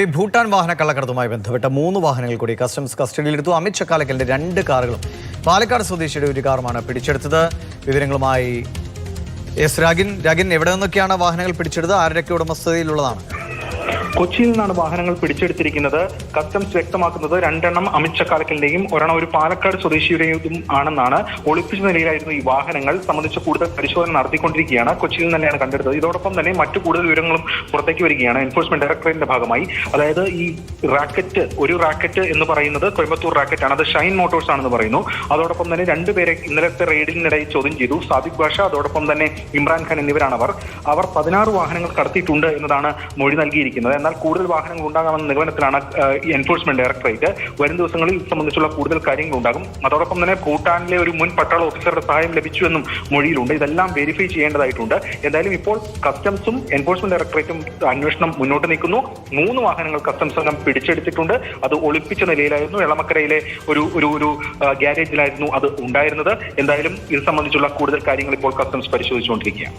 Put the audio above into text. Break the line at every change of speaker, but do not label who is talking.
ഈ ഭൂട്ടാൻ വാഹന കള്ളക്കടത്തുമായി ബന്ധപ്പെട്ട മൂന്ന് വാഹനങ്ങൾ കൂടി കസ്റ്റംസ് കസ്റ്റഡിയിലെടുത്തു. അമിത് ചക്കാലക്കലിന്റെ രണ്ട് കാറുകളും പാലക്കാട് സ്വദേശിയുടെ ഒരു കാറുമാണ് പിടിച്ചെടുത്തത്. വിവരങ്ങളുമായി എസ് രാഗിൻ. രാഗിൻ എവിടെ നിന്നൊക്കെയാണ് വാഹനങ്ങൾ പിടിച്ചെടുത്തത്? ആരുടെയൊക്കെ ഉടമസ്ഥതയിലുള്ളതാണ്?
കൊച്ചിയിൽ നിന്നാണ് വാഹനങ്ങൾ പിടിച്ചെടുത്തിരിക്കുന്നത്. കസ്റ്റംസ് വ്യക്തമാക്കുന്നത് രണ്ടെണ്ണം അമിത് ചക്കാലക്കലിന്റെയും ഒരെണ്ണം ഒരു പാലക്കാട് സ്വദേശിയുടെയും ആണെന്നാണ്. ഒളിപ്പിച്ച നിലയിലായിരുന്നു ഈ വാഹനങ്ങൾ. സംബന്ധിച്ച് കൂടുതൽ പരിശോധന നടത്തിക്കൊണ്ടിരിക്കുകയാണ്. കൊച്ചിയിൽ നിന്ന് തന്നെയാണ് കണ്ടെടുത്തത്. ഇതോടൊപ്പം തന്നെ മറ്റു കൂടുതൽ വിവരങ്ങളും പുറത്തേക്ക് വരികയാണ്. എൻഫോഴ്സ്മെന്റ് ഡയറക്ടറേറ്റിന്റെ ഭാഗമായി. അതായത് ഈ റാക്കറ്റ് ഒരു റാക്കറ്റ് എന്ന് പറയുന്നത് കോയമ്പത്തൂർ റാക്കറ്റ് ആണ് അത് ഷൈൻ മോട്ടോഴ്സ് ആണെന്ന് പറയുന്നു. അതോടൊപ്പം തന്നെ രണ്ടുപേരെ ഇന്നലത്തെ റെയ്ഡിനിടയിൽ ചോദ്യം ചെയ്തു. സാദിഖ് ഭാഷ അതോടൊപ്പം തന്നെ ഇമ്രാൻഖാൻ എന്നിവരാണ് അവർ അവർ പതിനാറ് വാഹനങ്ങൾ കടത്തിയിട്ടുണ്ട് എന്നതാണ് മൊഴി നൽകിയിരിക്കുന്നത്. എന്നാൽ കൂടുതൽ വാഹനങ്ങൾ ഉണ്ടാകാമെന്ന നിഗമനത്തിലാണ് എൻഫോഴ്സ്മെന്റ് ഡയറക്ടറേറ്റ് വരും ദിവസങ്ങളിൽ ഇത് സംബന്ധിച്ചുള്ള കൂടുതൽ കാര്യങ്ങൾ ഉണ്ടാകും. അതോടൊപ്പം തന്നെ ഭൂട്ടാനിലെ ഒരു മുൻ പട്ടാള ഓഫീസറുടെ സഹായം ലഭിച്ചു എന്നും മൊഴിയിലുണ്ട്. ഇതെല്ലാം വെരിഫൈ ചെയ്യേണ്ടതായിട്ടുണ്ട്. എന്തായാലും ഇപ്പോൾ കസ്റ്റംസും എൻഫോഴ്സ്മെന്റ് ഡയറക്ടറേറ്റും അന്വേഷണം മുന്നോട്ട് നീക്കുന്നു. മൂന്ന് വാഹനങ്ങൾ കസ്റ്റംസ് സംഘം പിടിച്ചെടുത്തിട്ടുണ്ട്. അത് ഒളിപ്പിച്ച നിലയിലായിരുന്നു. എളമക്കരയിലെ ഒരു ഒരു ഒരു ഗ്യാരേജിലായിരുന്നു അത് ഉണ്ടായിരുന്നത്. എന്തായാലും ഇത് സംബന്ധിച്ചുള്ള കൂടുതൽ കാര്യങ്ങൾ ഇപ്പോൾ കസ്റ്റംസ് പരിശോധിച്ചുകൊണ്ടിരിക്കുകയാണ്.